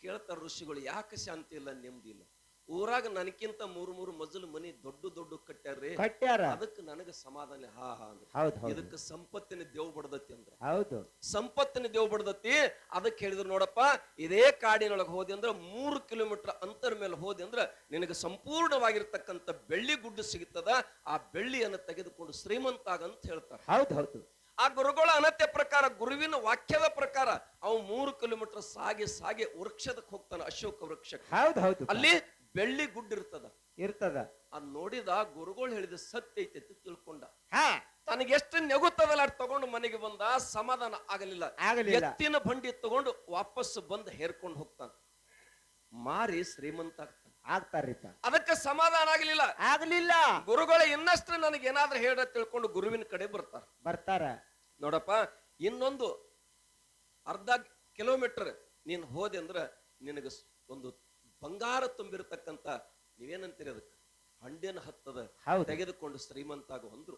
ಕೇಳ್ತಾರ ಋಷಿಗಳು ಯಾಕೆ ಶಾಂತಿ ಇಲ್ಲ ನೆಮ್ಮದಿ ಇಲ್ಲ ಊರಾಗ ನನಕ್ಕಿಂತ ಮೂರು ಮೂರು ಮಜಲು ಮನಿ ದೊಡ್ಡ ದೊಡ್ಡ ಕಟ್ಟ್ಯಾರ್ರಿ. ಕಟ್ಟ್ಯಾರ? ಅದಕ್ಕೆ ನನಗೆ ಸಮಾಧಾನ ಹಾ ಹಾ ಹೌದು ಇದಕ್ಕೆ ಸಂಪತ್ತಿನ ದೇವ್ ಬಡದತಿ ಅಂದ್ರ. ಹೌದು. ಸಂಪತ್ತಿನ ದೇವ್ ಬಡದತಿ. ಅದಕ್ಕೆ ಹೇಳಿದ್ರು ನೋಡಪ್ಪ ಇದೇ ಕಾಡಿನೊಳಗೆ ಹೋದೆ ಅಂದ್ರ ಮೂರು ಕಿಲೋಮೀಟರ್ ಅಂತರ ಮೇಲೆ ಹೋದೆ ಅಂದ್ರ ನಿನಗೆ ಸಂಪೂರ್ಣವಾಗಿರ್ತಕ್ಕಂಥ ಬೆಳ್ಳಿ ಗುಡ್ಡ ಸಿಗುತ್ತದ ಆ ಬೆಳ್ಳಿಯನ್ನು ತೆಗೆದುಕೊಂಡು ಶ್ರೀಮಂತ ಆಗ ಅಂತ ಹೇಳ್ತಾರೆ. ಹೌದು ಹೌದು. ಆ ಗುರುಗಳ ಅನತ್ಯ ಪ್ರಕಾರ ಗುರುವಿನ ವಾಕ್ಯದ ಪ್ರಕಾರ ಅವ ಮೂರು ಕಿಲೋಮೀಟರ್ ಸಾಗಿ ಸಾಗಿ ವೃಕ್ಷದಕ್ಕೆ ಹೋಗ್ತಾನೆ ಅಶೋಕ ಹೌದು ಹೌದು. ಅಲ್ಲಿ ಬೆಳ್ಳಿ ಗುಡ್ಡ ಇರ್ತದ. ಇರ್ತದ. ಅದ್ ನೋಡಿದ ಗುರುಗಳು ಹೇಳಿದ ಸತ್ಯ ಐತೆ ಅಂತ ತಿಳ್ಕೊಂಡ. ಹಾ. ತನಗೆ ಎಷ್ಟು ನೆಗುತ್ತದಲ್ಲ ತಗೊಂಡು ಮನೆಗೆ ಬಂದ ಸಮಾಧಾನ ಆಗಲಿಲ್ಲ. ಎತ್ತಿನ ಬಂಡಿ ತಗೊಂಡು ವಾಪಸ್ ಬಂದು ಹೇರ್ಕೊಂಡು ಹೋಗ್ತಾನ. ಮಾರಿ ಶ್ರೀಮಂತ ಆಗ್ತಾನ. ಅದಕ್ಕೆ ಸಮಾಧಾನ ಆಗಲಿಲ್ಲ. ಆಗಲಿಲ್ಲ. ಗುರುಗಳ ಇನ್ನಷ್ಟು ನನಗೆ ಏನಾದ್ರೂ ಹೇಳ ತಿಳ್ಕೊಂಡು ಗುರುವಿನ ಕಡೆ ಬರ್ತಾರ. ಬರ್ತಾರ. ನೋಡಪ್ಪ ಇನ್ನೊಂದು ಅರ್ಧ ಕಿಲೋಮೀಟರ್ ನೀನ್ ಹೋದೆ ಅಂದ್ರ ನಿನಗೆ ಒಂದು ಬಂಗಾರ ತುಂಬಿರತಕ್ಕಂತ ನೀವೇನಂತೀರಿ ಅದಕ್ಕೆ? ಹಂಡೆನ ಹತ್ತದ ತೆಗೆದುಕೊಂಡು ಶ್ರೀಮಂತ ಹೊಂದ್ರು.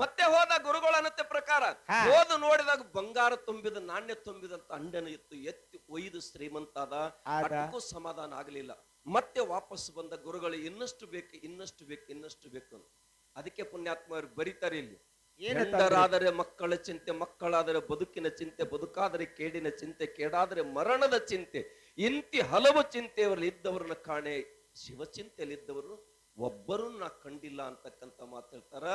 ಮತ್ತೆ ಹೋದ ಗುರುಗಳ ಅನಂತೆ ಪ್ರಕಾರ. ಹೋದ ನೋಡಿದಾಗ ಬಂಗಾರ ತುಂಬಿದ ನಾಣ್ಯ ತುಂಬಿದಂತ ಹಂಡೆನ ಇತ್ತು ಎತ್ತಿ ಒಯ್ದು ಶ್ರೀಮಂತ ಆದ ಆದ. ಸಮಾಧಾನ ಆಗಲಿಲ್ಲ. ಮತ್ತೆ ವಾಪಸ್ ಬಂದ ಗುರುಗಳು ಇನ್ನಷ್ಟು ಬೇಕು ಇನ್ನಷ್ಟು ಬೇಕು ಇನ್ನಷ್ಟು ಬೇಕು ಅದಕ್ಕೆ ಪುಣ್ಯಾತ್ಮರು ಬರೀತಾರೆ ಇಲ್ಲಿ. ಏನೆಂದರಾದರೆ ಮಕ್ಕಳ ಚಿಂತೆ ಮಕ್ಕಳಾದರೆ ಬದುಕಿನ ಚಿಂತೆ ಬದುಕಾದರೆ ಕೇಡಿನ ಚಿಂತೆ ಕೇಡಾದರೆ ಮರಣದ ಚಿಂತೆ. ಇಂತಿ ಹಲವು ಚಿಂತೆಯವರಲ್ಲಿ ಇದ್ದವರನ್ನ ಕಾಣೆ ಶಿವಚಿಂತೆಯಲ್ಲಿದ್ದವರು ಒಬ್ಬರು ನಾ ಕಂಡಿಲ್ಲ ಅಂತಕ್ಕಂತ ಮಾತಾಡ್ತಾರ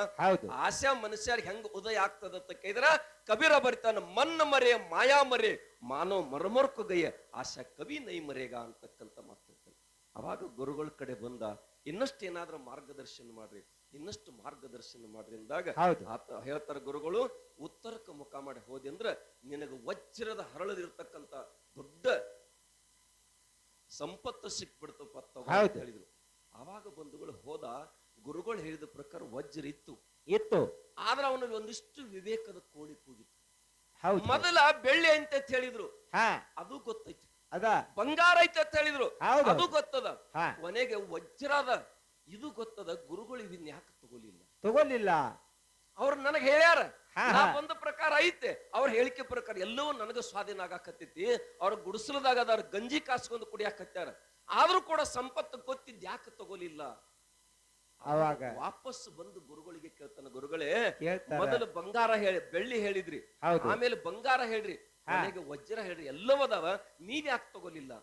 ಆಶಾ ಮನುಷ್ಯರಿಗೆ ಹೆಂಗ್ ಉದಯ ಆಗ್ತದ ಅಂತ ಕೇಳಿದ್ರ ಕಬೀರ ಬರಿತಾನ ಮನ್ನ ಮರೆ ಮಾಯಾ ಮರೆ ಮಾನವ ಮರಮರ್ಕು ಗಯ ಆಶಾ ಕವಿ ನೈ ಮರೆಗ ಅಂತಕ್ಕಂತ ಮಾತು ಹೇಳ್ತಾನೆ. ಅವಾಗ ಗುರುಗಳ ಕಡೆ ಬಂದ ಇನ್ನಷ್ಟು ಏನಾದ್ರೂ ಮಾರ್ಗದರ್ಶನ ಮಾಡ್ರಿ ಇನ್ನಷ್ಟು ಮಾರ್ಗದರ್ಶನ ಮಾಡ್ರಿ ಅಂದಾಗ ಹೇಳ್ತಾರ ಗುರುಗಳು ಉತ್ತರಕ್ಕೆ ಮುಖ ಮಾಡಿ ಹೋದಿ ಅಂದ್ರ ನಿನಗೆ ವಜ್ರದ ಹರಳದಿರ್ತಕ್ಕಂತ ಸಂಪತ್ತು ಅಂತ ಹೌದು. ಹೇಳಿದ್ರು. ಆವಾಗ ಬಂಧುಗಳು ಹೋದ ಗುರುಗಳು ಹೇಳಿದ ಪ್ರಕಾರ ವಜ್ರ ಇತ್ತು. ಇತ್ತು. ಆದ್ರೆ ಅವನಲ್ಲಿ ಒಂದಿಷ್ಟು ವಿವೇಕದ ಕೋಳಿ ಕೂಗಿತ್ತು. ಹೌದು. ಮೊದಲ ಬೆಳ್ಳಿ ಅಂತ ಹೇಳಿದ್ರು. ಹಾ. ಅದು ಗೊತ್ತೈತಿ. ಅದ. ಬಂಗಾರ ಐತೆ ಅಂತ ಹೇಳಿದ್ರು. ಹೌದು. ಅದು ಗೊತ್ತದ. ಹಾ. ಕೊನೆಗೆ ಅದ. ಇದು ಗೊತ್ತದ. ಗುರುಗಳು ಇದನ್ನ ಯಾಕೆ ತಗೋಲಿಲ್ಲ? ತಗೋಲಿಲ್ಲ. ಅವ್ರು ನನಗೆ ಹೇಳ್ಯಾರ ನಾ ಒಂದು ಬಂದ ಪ್ರಕಾರ ಐತೆ. ಅವ್ರ ಹೇಳಿಕೆ ಪ್ರಕಾರ ಎಲ್ಲವೂ ನನಗ ಸ್ವಾಧೀನ ಆಗಾಕತ್ತೈತಿ. ಅವ್ರ ಗುಡಿಸಲದಾಗ ಅದಾರ ಗಂಜಿ ಕಾಸ್ಕೊಂಡು ಕುಡಿಯಾಕತ್ಯಾರ ಆದ್ರೂ ಕೂಡ ಸಂಪತ್ತು ಗೊತ್ತಿದ್ ಯಾಕೆ ತಗೋಲಿಲ್ಲ? ಅವಾಗ. ವಾಪಸ್ ಬಂದು ಗುರುಗಳಿಗೆ ಕೇಳ್ತಾನ ಗುರುಗಳೇ ಮೊದಲು ಬಂಗಾರ ಹೇಳಿ ಬೆಳ್ಳಿ ಹೇಳಿದ್ರಿ. ಆಮೇಲೆ ಬಂಗಾರ ಹೇಳ್ರಿ. ನನಗೆ ವಜ್ರ ಹೇಳ್ರಿ. ಎಲ್ಲವೂ ಅದಾವ ನೀವ್ ಯಾಕೆ ತಗೋಲಿಲ್ಲ?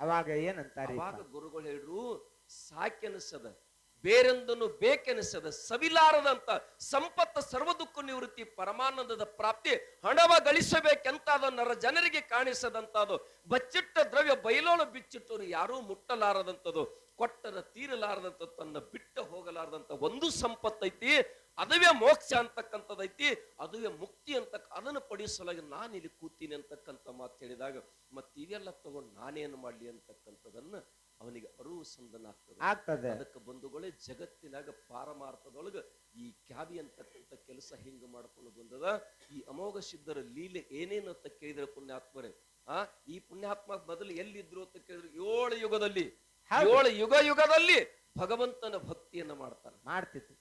ಅವಾಗ ಏನಂತಾರೆ ಅವಾಗ ಗುರುಗಳು ಹೇಳ್ರು ಸಾಕೆನಿಸದ. ಬೇರೆಂದನು ಬೇಕೆನಿಸದ ಸವಿಲಾರದಂತ ಸಂಪತ್ತ ಸರ್ವ ದುಃಖ ನಿವೃತ್ತಿ ಪರಮಾನಂದದ ಪ್ರಾಪ್ತಿ ಹಣವ ಗಳಿಸಬೇಕೆಂತಾದ ನರ ಜನರಿಗೆ ಕಾಣಿಸದಂತದು ಬಚ್ಚಿಟ್ಟ ದ್ರವ್ಯ ಬಯಲೋಳ ಬಿಚ್ಚಿಟ್ಟರು ಯಾರೂ ಮುಟ್ಟಲಾರದಂಥದ್ದು ಕೊಟ್ಟರ ತೀರಲಾರದಂತ ತನ್ನ ಬಿಟ್ಟ ಹೋಗಲಾರದಂತ ಒಂದು ಸಂಪತ್ತೈತಿ, ಅದುವೇ ಮೋಕ್ಷ ಅಂತಕ್ಕಂಥದ್ದೈತಿ ಅದುವೇ ಮುಕ್ತಿ ಅಂತ ಅದನ್ನು ಪಡಿಸಲಾಗಿ ನಾನು ಇಲ್ಲಿ ಕೂತೀನಿ ಅಂತಕ್ಕಂಥ ಮಾತು ಹೇಳಿದಾಗ, ಮತ್ತೆ ಇವೆಲ್ಲ ತಗೊಂಡು ನಾನೇನು ಮಾಡಲಿ ಅಂತಕ್ಕಂಥದನ್ನ ಅವನಿಗೆ ಅರಿವು ಸಂದನ ಆಗ್ತದೆ. ಆಗ್ತದೆ ಅದಕ್ಕೆ ಬಂಧುಗಳೇ ಜಗತ್ತಿನಾಗ ಪಾರಮಾರ್ಥದೊಳಗ ಈ ಕ್ಯಾವಿ ಅಂತಕ್ಕಂಥ ಕೆಲಸ ಹಿಂಗ ಮಾಡ್ಕೊಂಡು ಬಂದದ? ಈ ಅಮೋಘ ಸಿದ್ಧರ ಲೀಲೆ ಏನೇನು ಅಂತ ಕೇಳಿದ್ರೆ ಪುಣ್ಯಾತ್ಮರೇ? ಆ ಈ ಪುಣ್ಯಾತ್ಮ ಮೊದಲು ಎಲ್ಲಿದ್ರು ಅಂತ ಕೇಳಿದ್ರೆ ಏಳು ಯುಗದಲ್ಲಿ. ಏಳು ಯುಗ ಯುಗದಲ್ಲಿ ಭಗವಂತನ ಭಕ್ತಿಯನ್ನ ಮಾಡ್ತಾನೆ. ಮಾಡ್ತಿತ್ತು.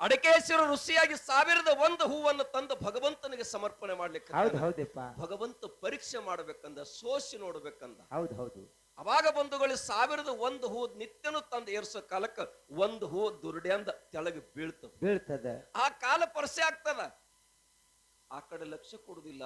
ಅಡಕೇಶ್ವರ ಋಷಿಯಾಗಿ ಸಾವಿರದ ಒಂದು ಹೂವನ್ನು ತಂದು ಭಗವಂತನಿಗೆ ಸಮರ್ಪಣೆ ಮಾಡ್ಲಿಕ್ಕೆ ಭಗವಂತ ಪರೀಕ್ಷೆ ಮಾಡ್ಬೇಕಂದ ಸೋಸಿ ನೋಡ್ಬೇಕಂದ. ಹೌದು ಹೌದು. ಅವಾಗ ಬಂಧುಗಳು ಸಾವಿರದ ಒಂದು ಹೂ ನಿತ್ಯನು ತಂದು ಏರ್ಸೋ ಕಾಲಕ್ಕ ಒಂದು ಹೂ ದುರ್ಡ್ಯಾಂದ ತೆಳಗೆ ಬೀಳ್ತದ. ಬೀಳ್ತದೆ. ಆ ಕಾಲ ಪರಸೆ ಆಗ್ತದ. ಆ ಕಡೆ ಲಕ್ಷ್ಯ ಕೊಡುದಿಲ್ಲ.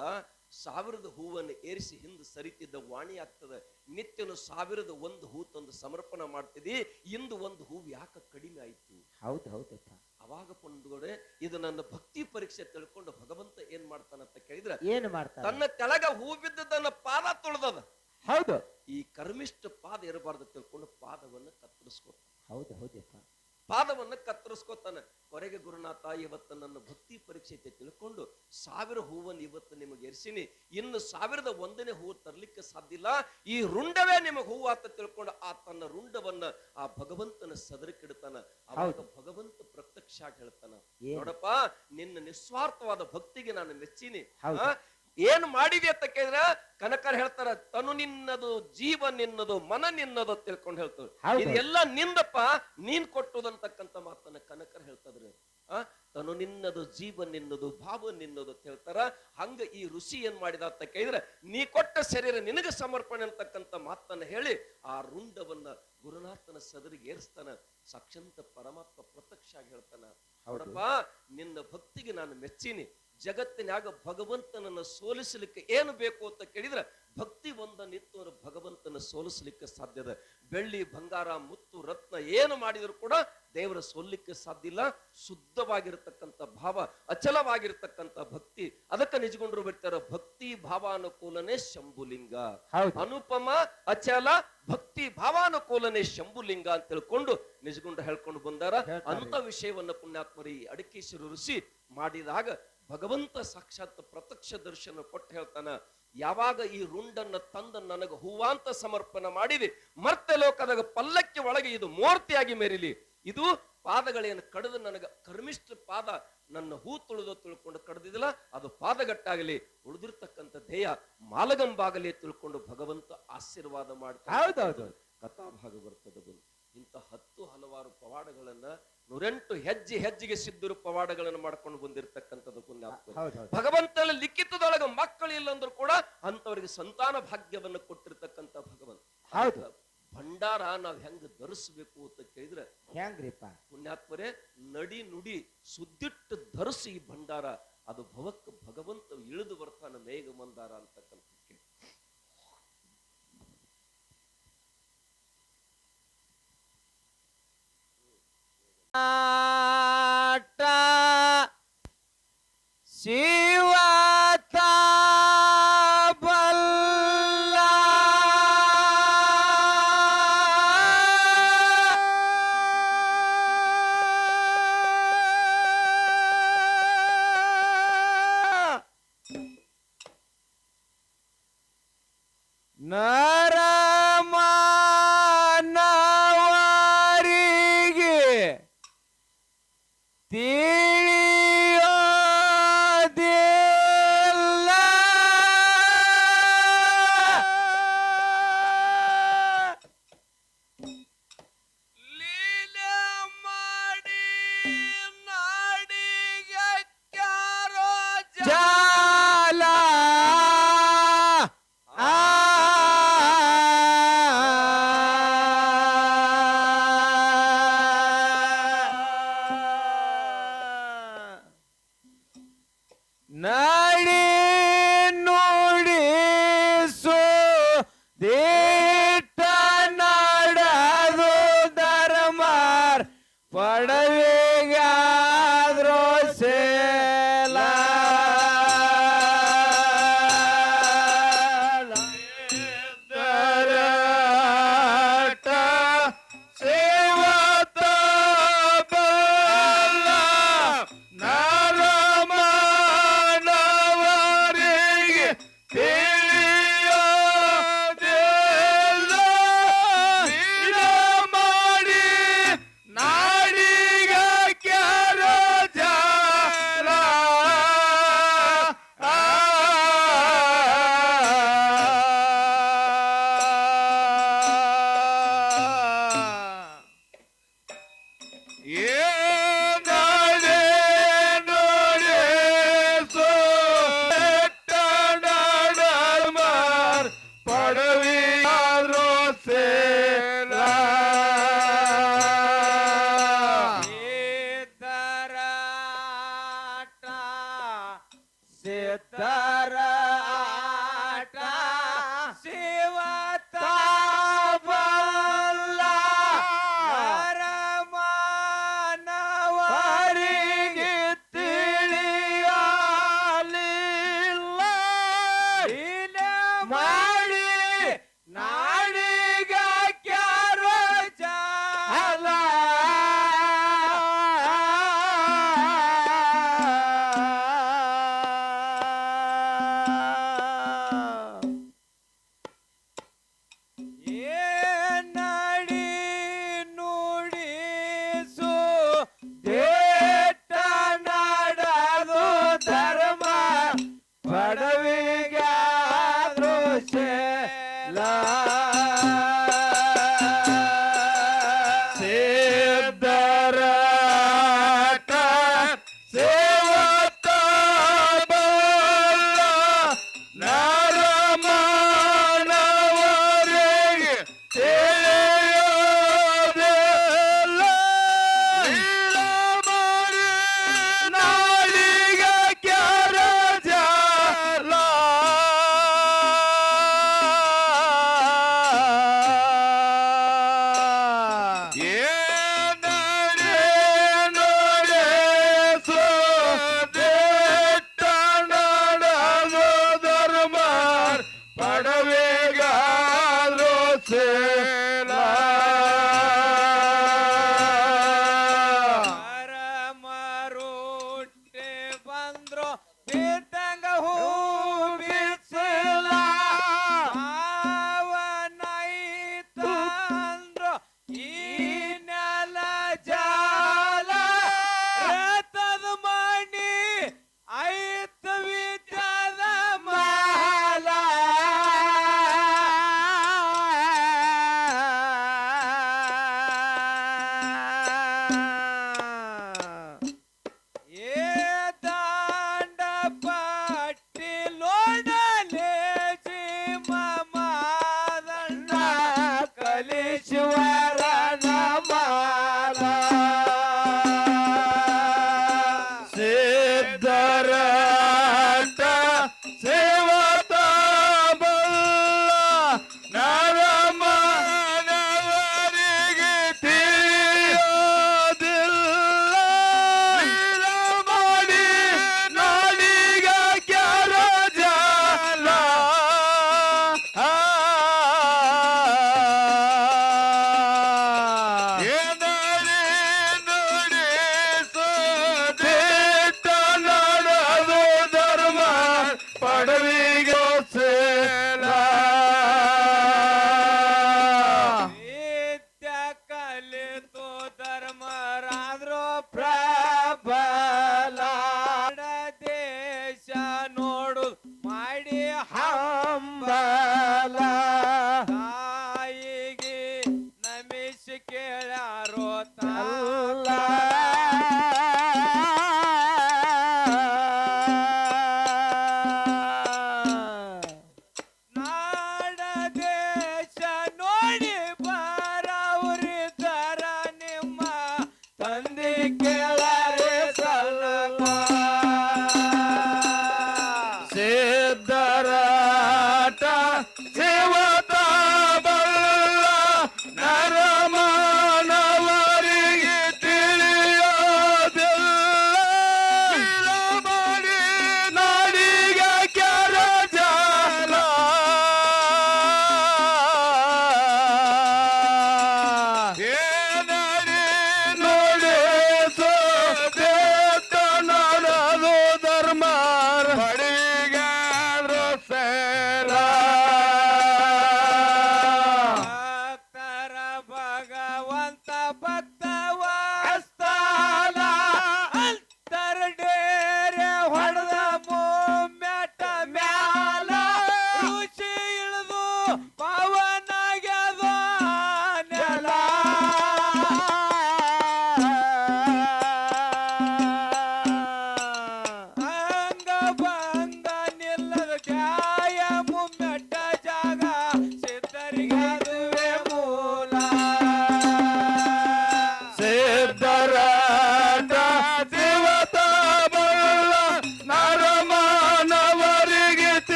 ಸಾವಿರದ ಹೂವನ್ನು ಏರಿಸಿ ಹಿಂದೆ ಸರಿತಿದ್ದ ವಾಣಿ ಆಗ್ತದ. ನಿತ್ಯನು ಸಾವಿರದ ಒಂದು ಹೂ ತಂದು ಸಮರ್ಪಣೆ ಮಾಡ್ತಿದಿ. ಇಂದು ಒಂದು ಹೂ ಯಾಕ ಕಡಿಮೆ ಆಯ್ತು? ಹೌದು ಹೌದಪ್ಪ ಅವಾಗ ಪಂಡುಗಡೆ ಇದು ನನ್ನ ಭಕ್ತಿ ಪರೀಕ್ಷೆ ತಿಳ್ಕೊಂಡು ಭಗವಂತ ಏನ್ ಮಾಡ್ತಾನಂತ ಕೇಳಿದ್ರೆ ಏನು ಮಾಡ್ತಾನೆ? ತನ್ನ ತೆಳಗ ಹೂ ಬಿದ್ದ ತನ್ನ ಪಾದ ತೊಳೆದದ. ಹೌದು. ಈ ಕರ್ಮಿಷ್ಠ ಪಾದ ಇರಬಾರ್ದು ತಿಳ್ಕೊಂಡು ಪಾದವನ್ನು ಕತ್ತರಿಸ್ಕೊ ಹೌದು ಹೌದಪ್ಪ ಪಾದವನ್ನು ಕತ್ತರಿಸ್ಕೊತಾನೆ ಕೊರೆಗೆ ಗುರುನಾಥ ಇವತ್ತು ನನ್ನ ಭಕ್ತಿ ಪರೀಕ್ಷೆ ಐತೆ ತಿಳ್ಕೊಂಡು ಸಾವಿರ ಹೂವನ್ನು ಇವತ್ತು ನಿಮಗೆ ಎರಿಸಿನಿ. ಇನ್ನು ಸಾವಿರದ ಒಂದನೇ ಹೂವು ತರಲಿಕ್ಕೆ ಸಾಧ್ಯ ಇಲ್ಲ. ಈ ರುಂಡವೇ ನಿಮಗೆ ಹೂವು ಅಂತ ತಿಳ್ಕೊಂಡು ಆ ತನ್ನ ರುಂಡವನ್ನ ಆ ಭಗವಂತನ ಸದರಕ್ಕಿಡ್ತಾನ. ಅವಾಗ ಭಗವಂತ ಪ್ರತ್ಯಕ್ಷ ಹೇಳ್ತಾನ? ನೋಡಪ್ಪ ನಿನ್ನ ನಿಸ್ವಾರ್ಥವಾದ ಭಕ್ತಿಗೆ ನಾನು ಮೆಚ್ಚಿನಿ. ಏನ್ ಮಾಡಿದೆ ಅಂತ ಕೇಳಿದ್ರೆ ಕನಕರ್ ಹೇಳ್ತಾರ ತನು ನಿನ್ನದು ಜೀವ ನಿನ್ನದು ಮನ ನಿನ್ನದು ಅಂತ ತಿಳ್ಕೊಂಡು ಹೇಳ್ತಾರೆ. ಇದೆಲ್ಲ ನಿಂದಪ್ಪ ನೀನ್ ಕೊಟ್ಟುದಂತಕ್ಕಂತ ಮಾತನ್ನ ಕನಕರ್ ಹೇಳ್ತದ್ರಿ ಆ ತನು ನಿನ್ನದು ಜೀವ ನಿನ್ನದು ಭಾವ ನಿನ್ನದು ಅಂತ ಹೇಳ್ತಾರ. ಹಂಗ ಈ ಋಷಿ ಏನ್ ಮಾಡಿದ ಅಂತ ಕೇಳಿದ್ರೆ ನೀ ಕೊಟ್ಟ ಶರೀರ ನಿನಗೆ ಸಮರ್ಪಣೆ ಅಂತಕ್ಕಂತ ಮಾತನ್ನ ಹೇಳಿ ಆ ರುಂಡವನ್ನ ಗುರುನಾಥನ ಸದರಿಗೆ ಏರಿಸ್ತಾನ. ಸಾಕ್ಷಂತ ಪರಮಾತ್ಮ ಪ್ರತ್ಯಕ್ಷ ಆಗಿ ಹೇಳ್ತಾನ ನೋಡಪ್ಪ ನಿನ್ನ ಭಕ್ತಿಗೆ ನಾನು ಮೆಚ್ಚಿನಿ. ಜಗತ್ತಿನಾಗ ಭಗವಂತನನ್ನ ಸೋಲಿಸಲಿಕ್ಕೆ ಏನು ಬೇಕು ಅಂತ ಕೇಳಿದ್ರೆ ಭಕ್ತಿ ಒಂದ ಅವರು ಭಗವಂತನ ಸೋಲಿಸಲಿಕ್ಕೆ ಸಾಧ್ಯದ ಬೆಳ್ಳಿ ಬಂಗಾರ ಮುತ್ತು ರತ್ನ ಏನು ಮಾಡಿದ್ರು ಕೂಡ ದೇವರ ಸೋಲಿಕ್ಕೆ ಸಾಧ್ಯ ಇಲ್ಲ. ಶುದ್ಧವಾಗಿರತಕ್ಕಂಥ ಭಾವ ಅಚಲವಾಗಿರತಕ್ಕಂಥ ಭಕ್ತಿ. ಅದಕ್ಕೆ ನಿಜಗೊಂಡ್ರು ಬಿಡ್ತಾರ ಭಕ್ತಿ ಭಾವಾನುಕೂಲನೆ ಶಂಭುಲಿಂಗ. ಅನುಪಮ ಅಚಲ ಭಕ್ತಿ ಭಾವಾನುಕೂಲನೇ ಶಂಭುಲಿಂಗ ಅಂತ ತಿಳ್ಕೊಂಡು ನಿಜಗುಂಡ ಹೇಳ್ಕೊಂಡು ಬಂದಾರ. ಅಂತ ವಿಷಯವನ್ನ ಪುಣ್ಯಾತ್ಮರಿ ಅಡಕೇಶ್ವರ ಋಷಿ ಮಾಡಿದಾಗ ಭಗವಂತ ಸಾಕ್ಷಾತ್ ಪ್ರತ್ಯಕ್ಷ ದರ್ಶನ ಕೊಟ್ಟು ಹೇಳ್ತಾನ ಯಾವಾಗ ಈ ರುಂಡನ್ನ ತಂದ ನನಗ ಹೂವಾಂತ ಸಮರ್ಪಣ ಮಾಡಿದೆ ಮರ್ತೆ ಲೋಕದಾಗ ಪಲ್ಲಕ್ಕಿ ಒಳಗೆ ಇದು ಮೂರ್ತಿಯಾಗಿ ಮೆರಿಲಿ ಇದು ಪಾದಗಳೇನು ಕಡಿದು ನನಗ ಕರ್ಮಿಷ್ಠ ಪಾದ ನನ್ನ ಹೂ ತುಳಿದು ತಿಳ್ಕೊಂಡು ಕಡ್ದಿದಿಲ್ಲ ಅದು ಪಾದಗಟ್ಟಾಗಲಿ ಉಳಿದಿರ್ತಕ್ಕಂಥ ದೇಹ ಮಾಲಗಂಬಾಗಲಿ ತಿಳ್ಕೊಂಡು ಭಗವಂತ ಆಶೀರ್ವಾದ ಮಾಡ್ತಾ. ಕಥಾಭಾಗ ಬರ್ತದೆ ಇಂತ ಇಂಥ ಹತ್ತು ಹಲವಾರು ಪವಾಡಗಳನ್ನ ನೂರೆಂಟು ಹೆಜ್ಜೆ ಹೆಜ್ಜೆಗೆ ಸಿದ್ಧರು ಪವಾಡಗಳನ್ನು ಮಾಡ್ಕೊಂಡು ಬಂದಿರತಕ್ಕಂಥದ್ದು ಪುಣ್ಯಾತ್ಮ ಹೌದು ಭಗವಂತನ ಲಿಖಿತದೊಳಗ ಮಕ್ಕಳು ಇಲ್ಲಂದ್ರೂ ಕೂಡ ಅಂತವರಿಗೆ ಸಂತಾನ ಭಾಗ್ಯವನ್ನು ಕೊಟ್ಟಿರ್ತಕ್ಕಂಥ ಭಗವಂತ. ಹೌದು. ಭಂಡಾರ ನಾವ್ ಹೆಂಗ್ ಧರಿಸ್ಬೇಕು ಅಂತ ಕೇಳಿದ್ರೆ ಹೆಂಗ್ರಿಪ್ಪ? ಪುಣ್ಯಾತ್ಮರೇ ನಡಿ ನುಡಿ ಸುದ್ದಿಟ್ಟು ಧರಿಸಿ ಈ ಭಂಡಾರ. ಅದು ಭವಕ್ಕೆ ಭಗವಂತ ಇಳಿದು ಬರ್ತಾನ ಮೇಘ ಮಂದಾರ ಅಂತಕ್ಕಂಥಕ್ಕೆ